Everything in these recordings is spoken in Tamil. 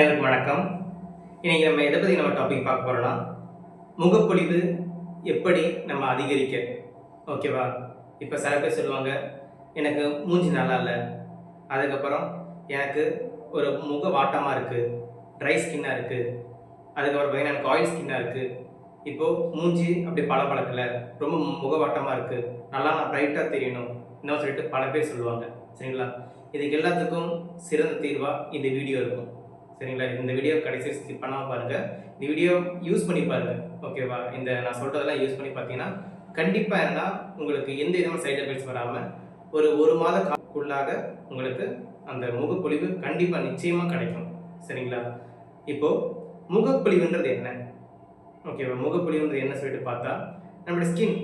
அனைவருக்கும் வணக்கம். இன்றைக்கி நம்ம எதை பற்றி நம்ம டாபிக் பார்க்க போகிறோம்னா முகப்பொழிவு எப்படி நம்ம அதிகரிக்க ஓகேவா இப்போ சில பேர் சொல்லுவாங்க எனக்கு மூஞ்சி நல்லா இல்லை. அதுக்கப்புறம் எனக்கு ஒரு முக வாட்டமாக இருக்குது ட்ரை ஸ்கின்னாக இருக்குது அதுக்கப்புறம் பார்த்தீங்கன்னா எனக்கு ஆயில் ஸ்கின்னாக இருக்குது இப்போது மூஞ்சி அப்படி பல பழக்கலை ரொம்ப முகவாட்டமாக இருக்குது நல்லா நான் ப்ரைட்டாக தெரியணும் இன்னும் சொல்லிட்டு பல பேர் சொல்லுவாங்க சரிங்களா? இதுக்கு எல்லாத்துக்கும் சிறந்த தீர்வாக இந்த வீடியோ இருக்கும். சரிங்களா? இந்த வீடியோ கடைசி ஸ்கிப் பண்ணாமல் பாருங்கள் இந்த வீடியோ யூஸ் பண்ணி பாருங்கள் ஓகேவா இந்த நான் சொல்கிறதெல்லாம் யூஸ் பண்ணி பார்த்தீங்கன்னா கண்டிப்பாக என்ன உங்களுக்கு எந்த விதமான சைடு எஃபெக்ட்ஸ் வராமல் ஒரு ஒரு மாத காலக்குள்ளாக உங்களுக்கு அந்த முகப்பொழிவு கண்டிப்பாக நிச்சயமாக கிடைக்கும். சரிங்களா? இப்போது முகப்பொழிவுன்றது என்ன? ஓகேவா முகப்பொழிவுன்றது என்ன சொல்லிட்டு பார்த்தா நம்மளோட ஸ்கின்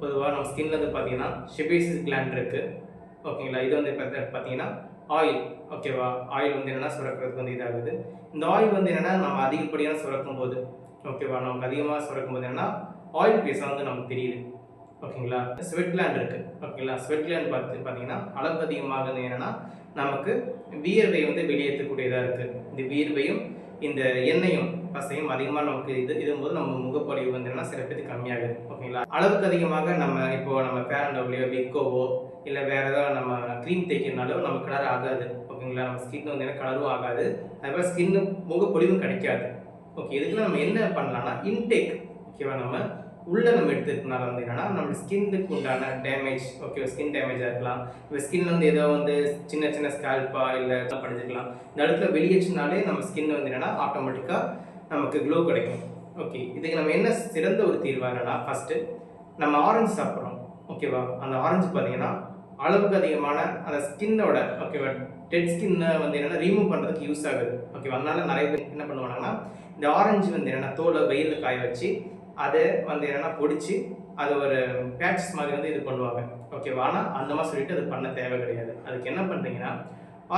பொதுவாக நம்ம ஸ்கின்லேருந்து பார்த்தீங்கன்னா ஷிபேசிஸ் கிளாண்ட் இருக்குது ஓகேங்களா இது வந்து இப்போ பார்த்தீங்கன்னா ஆயில். ஓகேவா ஆயில் வந்து என்னென்னா சுரக்கிறதுக்கு வந்து இதாகுது. இந்த ஆயில் வந்து என்னென்னா நம்ம அதிகப்படியாக சுரக்கும் போது ஓகேவா நமக்கு அதிகமாக சுரக்கும் போது என்னென்னா ஆயில் பேஸாக வந்து நமக்கு தெரியுது. ஓகேங்களா ஸ்வெட் கிளாண்ட் இருக்குது ஓகேங்களா ஸ்வெட் கிளாண்ட் பார்த்து பார்த்தீங்கன்னா அளவுக்கு அதிகமாக என்னென்னா நமக்கு வியர்வை வந்து வெளியேற்றக்கூடியதாக இருக்குது இந்த வியர்வையும் இந்த எண்ணெயும் பசையும் அதிகமாக நமக்கு இது இதும்போது நம்ம முகப்பொழிவு வந்து என்னன்னா சில பேருக்கு கம்மியாகுது ஓகேங்களா அளவுக்கு அதிகமாக நம்ம இப்போ நம்ம பேரண்டோவிலையோ விக்கோவோ இல்லை வேறு ஏதாவது நம்ம க்ரீம் தேய்க்கிறனாலும் நம்ம கலர் ஆகாது. ஓகேங்களா? நம்ம ஸ்கின் வந்து என்ன கலரும் ஆகாது. அதுபோல் ஸ்கின்னு முகப்பொழிவும் கிடைக்காது. ஓகே இதுக்கு நம்ம என்ன பண்ணலாம்னா இன்டேக் ஓகேவா நம்ம உள்ள நம்ம எடுத்துக்கிறதுனால வந்து என்னன்னா நம்ம ஸ்கின்னுக்கு உண்டான டேமேஜ் ஓகே ஸ்கின் டேமேஜாக இருக்கலாம். இப்போ ஸ்கின் வந்து ஏதோ வந்து சின்ன சின்ன ஸ்கேல்பா இல்லை படிச்சிருக்கலாம். இந்த இடத்துல வெளியேற்றினாலே நம்ம ஸ்கின் வந்து என்னன்னா ஆட்டோமேட்டிக்காக நமக்கு க்ளோ கிடைக்கும். ஓகே இதுக்கு நம்ம என்ன சிறந்த ஒரு தீர்வாக என்னன்னா ஃபஸ்ட்டு நம்ம ஆரஞ்சு சாப்பிட்றோம். ஓகேவா அந்த ஆரஞ்சு பார்த்தீங்கன்னா அளவுக்கு அதிகமான அந்த ஸ்கின்னோட ஓகேவா டெட் ஸ்கின்னை வந்து என்னென்னா ரிமூவ் பண்ணுறதுக்கு யூஸ் ஆகுது. ஓகேவா அதனால நிறைய பேர் என்ன பண்ணுவாங்கன்னா இந்த ஆரஞ்சு வந்து என்னென்னா தோலை வெயிலில் காய வச்சு அதை வந்து என்னென்னா பொடிச்சு அது ஒரு பேட்ச் மாதிரி வந்து இது பண்ணுவாங்க. ஓகேவா ஆனால் அந்த மாதிரி சொல்லிட்டு அது பண்ண தேவை கிடையாது. அதுக்கு என்ன பண்ணுறீங்கன்னா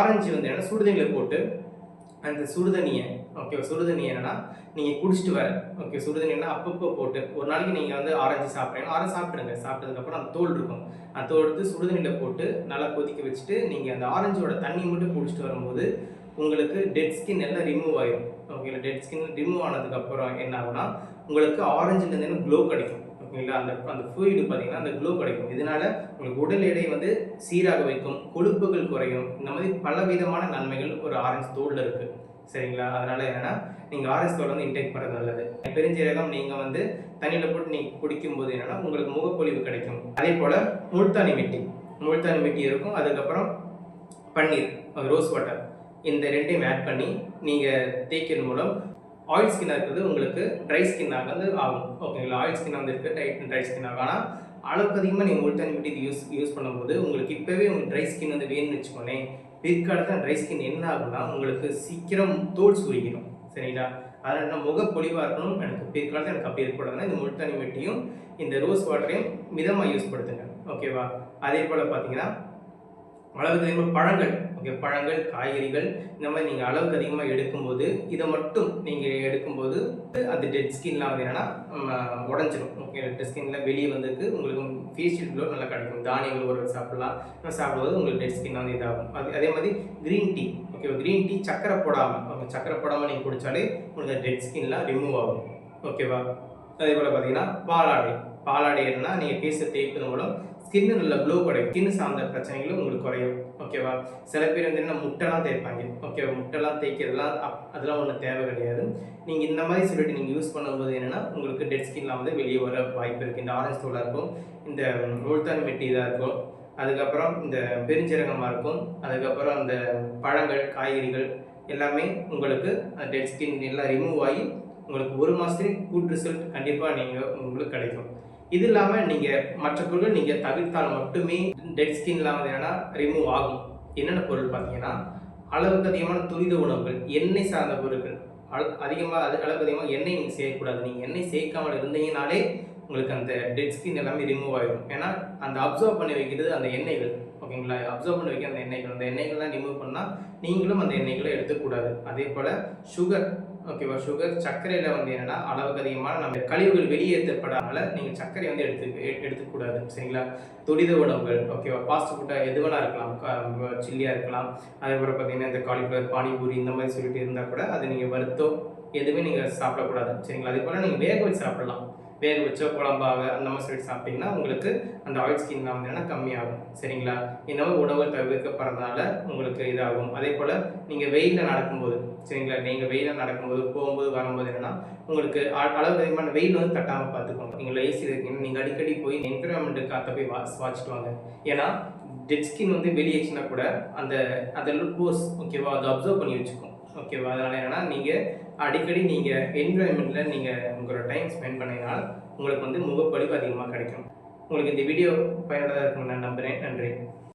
ஆரஞ்சு வந்து என்னென்னா சுடுதண்ணியில் போட்டு அந்த சுடுதண்ணியை ஓகே சுடுதண்ணி என்னன்னா நீங்கள் குடிச்சிட்டு வர. ஓகே சுடுதண்ணினா அப்பப்போ போட்டு ஒரு நாளைக்கு நீங்கள் வந்து ஆரஞ்சு சாப்பிட்றீங்க. ஆரஞ்சு சாப்பிடுங்க சாப்பிட்டதுக்கப்புறம் அந்த தோல் இருக்கும். அந்த தோல் எடுத்து சுடுதண்ணியில் போட்டு நல்லா கொதிக்க வச்சுட்டு நீங்கள் அந்த ஆரஞ்சோட தண்ணி மட்டும் குடிச்சிட்டு வரும்போது உங்களுக்கு டெட் ஸ்கின் எல்லாம் ரிமூவ் ஆயிடும் ஓகேங்களா டெட் ஸ்கின் ரிமூவ் ஆனதுக்கப்புறம் என்ன ஆகும்னா உங்களுக்கு ஆரஞ்சுலேருந்து க்ளோ கிடைக்கும். ஓகேங்களா அந்த அந்த ஃப்ளூயிடு பார்த்தீங்கன்னா அந்த க்ளோ கிடைக்கும். இதனால உங்களுக்கு உடல் எடை வந்து சீராக வைக்கும் கொழுப்புகள் குறையும். இந்த மாதிரி பலவிதமான நன்மைகள் ஒரு ஆரஞ்சு தோலில் இருக்குது சரிங்களா? அதனால என்னன்னா நீங்கள் ஆரஞ்சு தோல் வந்து இன்டேக் பண்ணுறது நல்லது. பெருஞ்சீரகம் நீங்கள் வந்து தண்ணியில் போட்டு நீங்கள் குடிக்கும்போது என்னன்னா உங்களுக்கு முகப்பொழிவு கிடைக்கும். அதே போல் முல்தானி மெட்டி. முல்தானி மெட்டி இருக்கும். அதுக்கப்புறம் பன்னீர் ரோஸ் வாட்டர் இந்த ரெண்டையும் ஆட் பண்ணி நீங்கள் தேய்க்கிறது மூலம் ஆயில் ஸ்கின்னாக இருக்கிறது உங்களுக்கு ட்ரை ஸ்கின்னாக வந்து ஆகும். ஓகேங்களா ஆயில் ஸ்கின் வந்து இருக்குது டைட் ட்ரை ஸ்கின் ஆகும் ஆனால் அளவுக்கு அதிகமாக நீங்கள் முல்தானி இது யூஸ் யூஸ் பண்ணும்போது உங்களுக்கு இப்போவே உங்களுக்கு ட்ரை ஸ்கின் வந்து வேணும்னு வச்சுக்கோங்களேன் பிற்காலத்தில் ட்ரை ஸ்கின் என்ன ஆகும்னா உங்களுக்கு சீக்கிரம் தோல் சுருங்கிடும். சரிங்களா? அதனால் என்ன முகப்பொழிவாக இருக்கணும். எனக்கு பிற்காலத்தில் எனக்கு அப்படி இருக்கக்கூடாதுன்னா இந்த முல்தானி வெட்டியும் இந்த ரோஸ் வாட்டரையும் மிதமாக யூஸ் படுத்துங்க. ஓகேவா அதே போல் பார்த்தீங்கன்னா அளவுக்கு அதிகமாக பழங்கள். ஓகே பழங்கள் காய்கறிகள் இந்த மாதிரி நீங்கள் அளவுக்கு அதிகமாக எடுக்கும்போது இதை மட்டும் நீங்கள் எடுக்கும்போது அந்த டெட் ஸ்கின்லாம் வந்து என்னென்னா உடஞ்சிரும். ஓகே டெட் ஸ்கின்ல வெளியே வந்துருக்கு உங்களுக்கு ஃபேஷியல் க்ளோ நல்லா கிடைக்கும். தானியங்கள் ஒரு சாப்பிடலாம். சாப்பிடும்போது உங்களுக்கு டெட் ஸ்கின் வந்து இதாகும். அது அதே மாதிரி green tea okay green tea சக்கரை போடாமல் ஓகே சக்கரை போடாமல் நீங்கள் குடித்தாலே உங்களுக்கு டெட் ஸ்கின்லாம் ரிமூவ் ஆகும். ஓகேவா அதே போல் பார்த்தீங்கன்னா பாலாடை பாலாடை என்னன்னா நீங்கள் பேச தேய்க்கணும் மூலம் ஸ்கின்னு நல்ல க்ளோ கிடைக்கும் ஸ்கின் சார்ந்த பிரச்சனைகளும் உங்களுக்கு குறையும். ஓகேவா சில பேர் வந்து என்ன முட்டைலாம் தேய்ப்பாங்க. ஓகேவா முட்டைலாம் தேய்க்கிறதுலாம் அப்- அதெல்லாம் ஒன்றும் தேவை கிடையாது. நீங்கள் இந்த மாதிரி சொல்லிட்டு நீங்கள் யூஸ் பண்ணும்போது என்னென்னா உங்களுக்கு டெட் ஸ்கின்லாம் வந்து வெளியே வர வாய்ப்பு இருக்குது இந்த ஆரஞ்சு தூளாக இருக்கும் இந்த ரோல்தான் மெட்டி இதாக இருக்கும். அதுக்கப்புறம் இந்த பெருஞ்சீரகமாக இருக்கும். அதுக்கப்புறம் அந்த பழங்கள் காய்கறிகள் எல்லாமே உங்களுக்கு டெட் ஸ்கின் எல்லாம் ரிமூவ் ஆகி உங்களுக்கு ஒரு மாதத்துலேயும் குட் ரிசல்ட் கண்டிப்பாக நீங்கள் உங்களுக்கு கிடைக்கும். இது இல்லாமல் நீங்கள் மற்ற பொருட்கள் நீங்கள் தவிர்த்தால் மட்டுமே டெட் ஸ்கின் இல்லாமல் என்னன்னா ரிமூவ் ஆகும். என்னென்ன பொருள் பார்த்தீங்கன்னா அளவுக்கு அதிகமான துரித உணவுகள் எண்ணெய் சார்ந்த பொருட்கள். அள- அதிகமாக அது அளவுக்கு அதிகமாக எண்ணெய் நீங்கள் செய்யக்கூடாது. நீங்கள் எண்ணெய் சேர்க்காமல் இருந்தீங்கனாலே உங்களுக்கு அந்த டெட் ஸ்கின் எல்லாமே ரிமூவ் ஆகிடும் ஏன்னா அந்த அப்சர்வ் பண்ணி வைக்கிறது அந்த எண்ணெய்கள். ஓகேங்களா? அப்சர்வ் பண்ணி வைக்க அந்த எண்ணெய்கள். அந்த எண்ணெய்கள்லாம் ரிமூவ் பண்ணால் நீங்களும் அந்த எண்ணெய்களை எடுத்துக்கூடாது அதே போல் சுகர் ஓகேவா சுகர் சர்க்கரையில் வந்து என்னென்னா அளவுக்கு அதிகமான நம்ம கழிவுகள் வெளியேற்றப்படாமல் நீங்கள் சர்க்கரை வந்து எடுத்து எடுத்துக்கூடாது. சரிங்களா? துரித உணவுகள் ஓகேவா ஃபாஸ்ட் ஃபுட்டாக எது வேணா இருக்கலாம். சில்லியாக இருக்கலாம். அதேபோல் பார்த்தீங்கன்னா இந்த காலிஃப்ளவர் பானிபூரி இந்த மாதிரி சொல்லிட்டு இருந்தால் கூட அது நீங்கள் வருத்தம் எதுவுமே நீங்கள் சாப்பிடக்கூடாது. சரிங்களா? அதே போல் நீங்கள் வேக வச்சு சாப்பிடலாம். வேக வச்சோ குழம்பாக அந்த மாதிரி சொல்லிட்டு சாப்பிட்டீங்கன்னா உங்களுக்கு அந்த ஆயில் ஸ்கின்லாம் வந்து என்னன்னா கம்மியாகும். சரிங்களா? இந்த மாதிரி உணவு தவிர்க்கப்படுறதுனால உங்களுக்கு இதாகும். அதே போல் நீங்கள் வெயிலில் நடக்கும்போது சரிங்களா? நீங்கள் வெயிலில் நடக்கும்போது போகும்போது வரும்போது என்னென்னா உங்களுக்கு அளவு அதிகமான வெயில் வந்து தட்டாமல் பார்த்துக்கோங்க. நீங்கள் ஏசி இருக்கீங்க நீங்கள் அடிக்கடி போய் என்விரான்மெண்ட் காற்ற போய் வா வாச்சிட்டு வாங்க. ஏன்னா டெட் ஸ்கின் வந்து வெளியேச்சுன்னா கூட அந்த அந்த போஸ் ஓகேவா அதை அப்சர்வ் பண்ணி வச்சுக்கும். ஓகேவா அதனால் என்னென்னா நீங்கள் அடிக்கடி நீங்கள் என்விரான்மெண்ட்டில் நீங்கள் உங்களோட டைம் ஸ்பெண்ட் பண்ணினால் உங்களுக்கு வந்து முகப்பொழிவு அதிகமாக கிடைக்கும். உங்களுக்கு இந்த வீடியோ பயனுள்ளதாக இருக்கும் நான் நம்புகிறேன் நன்றி.